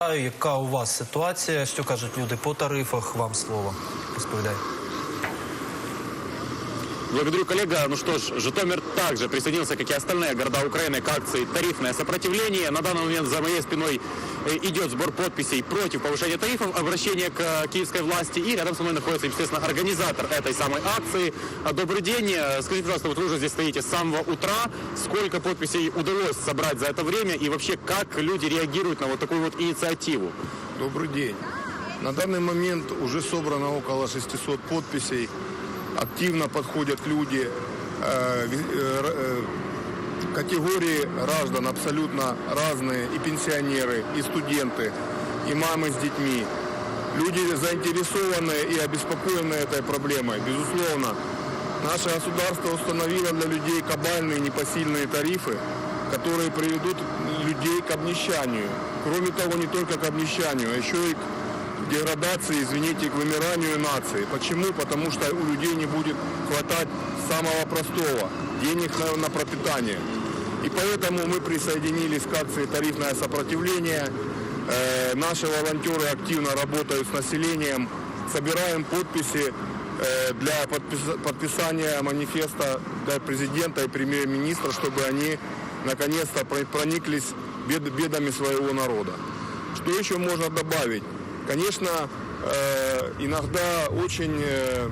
Яка у вас ситуація? Що кажуть люди по тарифах? Вам слово розповідай. Благодарю, коллега. Ну что ж, Житомир также присоединился, как и остальные города Украины, к акции «Тарифное сопротивление». На данный момент за моей спиной э, идет сбор подписей против повышения тарифов, обращение к э, киевской власти. И рядом со мной находится, естественно, организатор этой самой акции. Добрый день. Э, Скажите, пожалуйста, вот вы уже здесь стоите с самого утра. Сколько подписей удалось собрать за это время? И вообще, как люди реагируют на вот такую вот инициативу? Добрый день. На данный момент уже собрано около 600 подписей. Активно подходят люди. э, э, э, Категории граждан абсолютно разные. И пенсионеры, и студенты, и мамы с детьми. Люди заинтересованные и обеспокоенные этой проблемой. Безусловно, наше государство установило для людей кабальные непосильные тарифы, которые приведут людей к обнищанию. Кроме того, не только к обнищанию, а еще и к деградации, извините, к вымиранию нации. Почему? Потому что у людей не будет хватать самого простого – денег на, на пропитание. И поэтому мы присоединились к акции «Тарифное сопротивление». Э, наши волонтеры активно работают с населением, собираем подписи э, для подпис- подписания манифеста для президента и премьер-министра, чтобы они наконец-то про- прониклись бед- бедами своего народа. Что еще можно добавить? Конечно, э, иногда очень э,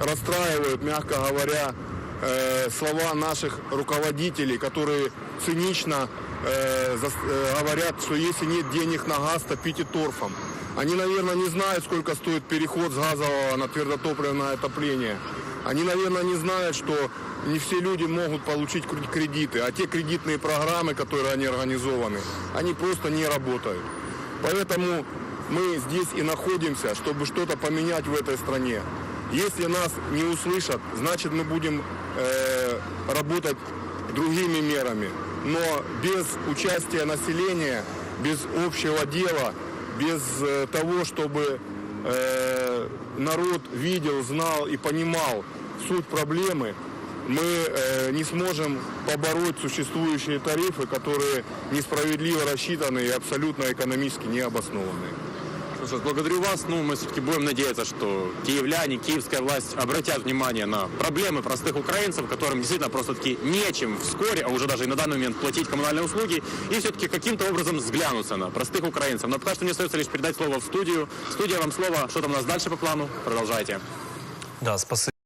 расстраивают, мягко говоря, э, слова наших руководителей, которые цинично говорят, что если нет денег на газ, топите торфом. Они, наверное, не знают, сколько стоит переход с газового на твердотопливное отопление. Они, наверное, не знают, что не все люди могут получить кр- кредиты, а те кредитные программы, которые они организованы, они просто не работают. Поэтому мы здесь и находимся, чтобы что-то поменять в этой стране. Если нас не услышат, значит мы будем э, работать другими мерами. Но без участия населения, без общего дела, без э, того, чтобы э, народ видел, знал и понимал суть проблемы, мы э, не сможем побороть существующие тарифы, которые несправедливо рассчитаны и абсолютно экономически не ж, благодарю вас. Ну, мы все-таки будем надеяться, что киевляне, киевская власть обратят внимание на проблемы простых украинцев, которым действительно просто-таки нечем вскоре, а уже даже и на данный момент платить коммунальные услуги, и все-таки каким-то образом взглянуться на простых украинцев. Но пока что мне остается лишь передать слово в студию. Студия, вам слово. Что там у нас дальше по плану? Продолжайте. Да, спасибо.